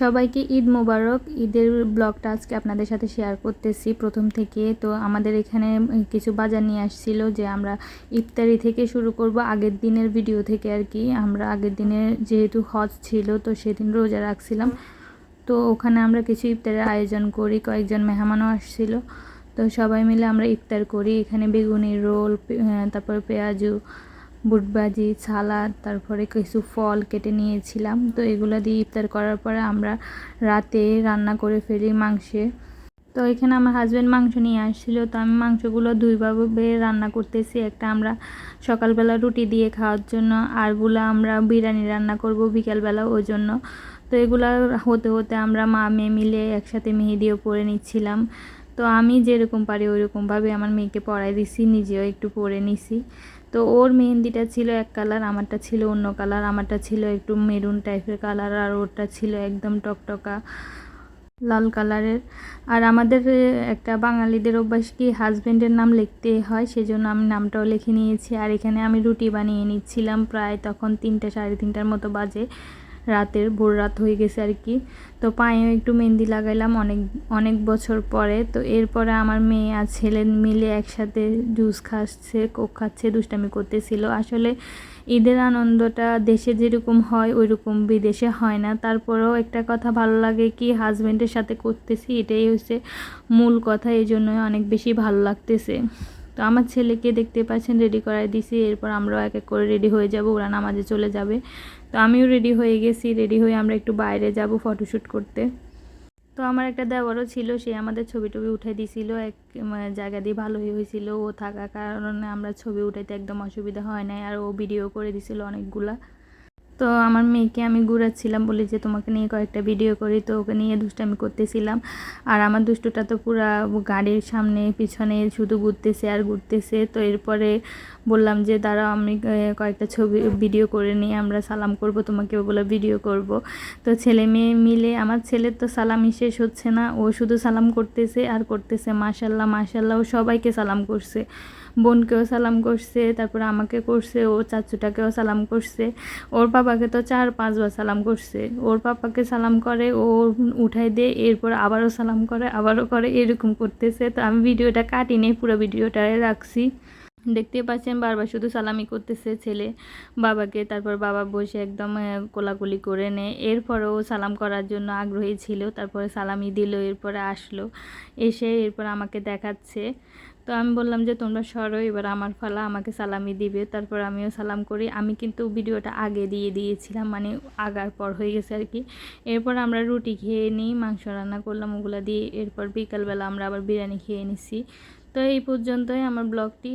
সবাইকে ঈদ মোবারক। ঈদের ব্লগটা আজকে আপনাদের সাথে শেয়ার করতেছি প্রথম থেকে। তো আমাদের এখানে কিছু বাজার নিয়ে আসছিল যে আমরা ইফতারি থেকে শুরু করব আগের দিনের ভিডিও থেকে আর কি। আমরা আগের দিনে যেহেতু হজ ছিল, তো সেদিন রোজা রাখছিলাম। তো ওখানে আমরা কিছু ইফতারের আয়োজন করি, কয়েকজন মেহমানও আসছিল। তো সবাই মিলে আমরা ইফতার করি। এখানে বেগুনি রোল তারপর পেঁয়াজু বুটবাজি, সালাদ, তারপরে কিছু ফল কেটে নিয়েছিলাম। তো এগুলো দিয়ে ইফতার করার পরে আমরা রাতে রান্না করে ফেলি মাংসে। তো এখানে আমার হাজব্যান্ড মাংস নিয়ে আসছিল। তো আমি মাংসগুলো দুইভাবে রান্না করতেছি। একটা আমরা সকালবেলা রুটি দিয়ে খাওয়ার জন্য, আরগুলো আমরা বিরিয়ানি রান্না করব বিকালবেলা ওই জন্য। তো এগুলো হতে হতে আমরা মা মেয়ে মিলে একসাথে মেহেদিও পরে নিচ্ছিলাম। তো আমি যেরকম পারি ওইরকমভাবে আমার মেয়েকে পড়াই দিছি, নিজেও একটু পরে নিছি। তো ওর মেহেন্দিটা ছিল এক কালার, আমারটা ছিল অন্য কালার, আমারটা ছিল একটু মেরুন টাইপের কালার আর ওরটা ছিল একদম টকটকা লাল কালারের। আর আমাদের একটা বাঙালিদের অভ্যাস কি হাজব্যান্ডের নাম লিখতে হয়, সেজন্য আমি নামটাও লিখে নিয়েছি। আর এখানে আমি রুটি বানিয়ে নিচ্ছিলাম প্রায় তখন তিনটে, সাড়ে তিনটার মতো বাজে। রাতের, ভোর রাত হয়ে গেছে আর কি। তো পায়েও একটু মেহেন্দি লাগাইলাম অনেক অনেক বছর পরে। তো এরপরে আমার মেয়ে আর ছেলে মিলে একসাথে জুস খাচ্ছে, কোক খাচ্ছে, দুষ্টামি করতেছিল। আসলে ঈদের আনন্দটা দেশে যেরকম হয় ওই রকম বিদেশে হয় না। তারপরেও একটা কথা ভালো লাগে কি হাজব্যান্ডের সাথে করতেছি, এটাই হচ্ছে মূল কথা। এই জন্যই অনেক বেশি ভালো লাগতেছে। তো আমার ছেলেকে দেখতে পাচ্ছেন রেডি করাই দিছি। এরপর আমরাও এক এক করে রেডি হয়ে যাব, ওরা নামাজে চলে যাবে। তো আমিও রেডি হয়ে গেছি রেডি হয়ে আমরা একটু বাইরে যাব ফটোশ্যুট করতে। তো আমার একটা দেওয়ারও ছিল, সে আমাদের ছবি টবি উঠে দিছিল, এক জায়গা দিয়ে ভালোই হয়েছিল। ও থাকার কারণে আমরা ছবি উঠাইতে একদম অসুবিধা হয় নাই, আর ও ভিডিও করে দিছিল অনেকগুলা। তো আমার মেয়েকে আমি ঘুরাচ্ছিলাম বলি যে, তোমাকে নিয়ে কয়েকটা ভিডিও করি। তো ওকে নিয়ে দুষ্টামি করতেছিলাম। আর আমার দুষ্টুটা তো পুরা গাড়ির সামনে, পিছনে শুধু ঘুরতেছে আর ঘুরতেছে। তো এরপরে বললাম যে, দাঁড়াও, আমি কয়েকটা ছবি ভিডিও করে নিয়ে আমরা সালাম করব, তোমাকে ওগুলো ভিডিও করব। তো ছেলে মেয়ে মিলে, আমার ছেলের তো সালামই শেষ হচ্ছে না। ও শুধু সালাম করতেছে আর করতেছে। মাশাল্লাহ মাশাল্লাহ ও সবাইকে সালাম করছে। বোনকেও সালাম করছে, তারপরে আমাকে করছে, ও চাচুটাকেও সালাম করছে। ওর পাপাকে তো চার পাঁচবার সালাম করছে। ওর পাপাকে সালাম করে, ও উঠাই দিয়ে, এরপর আবারও সালাম করে, আবারও করে, এরকম করতেছে। তো আমি ভিডিওটা কাটি কাটিনি পুরো ভিডিওটাই রাখছি। দেখতে পাচ্ছেন, বারবার শুধু সালামি করতেছে ছেলে বাবাকে। তারপর বাবা বসে একদম কোলাকুলি করে নেয়। এরপরেও সালাম করার জন্য আগ্রহী ছিল, তারপরে সালামি দিল, এরপরে আসলো। এসে এরপর আমাকে দেখাচ্ছে। তো আমি বললাম যে, তোমরা সরো, এবার আমার ফালা আমাকে সালামি দিবে। তারপর আমিও সালাম করি। আমি কিন্তু ভিডিওটা আগে দিয়ে দিয়েছিলাম মানে আগার পর হয়ে গেছে আর কি। এরপর আমরা রুটি খেয়ে নিই, মাংস রান্না করলাম, ওগুলো দিয়ে এরপর বিকালবেলা আমরা আবার বিরিয়ানি খেয়ে নিছি। তো এই পর্যন্তই আমার ব্লগটি।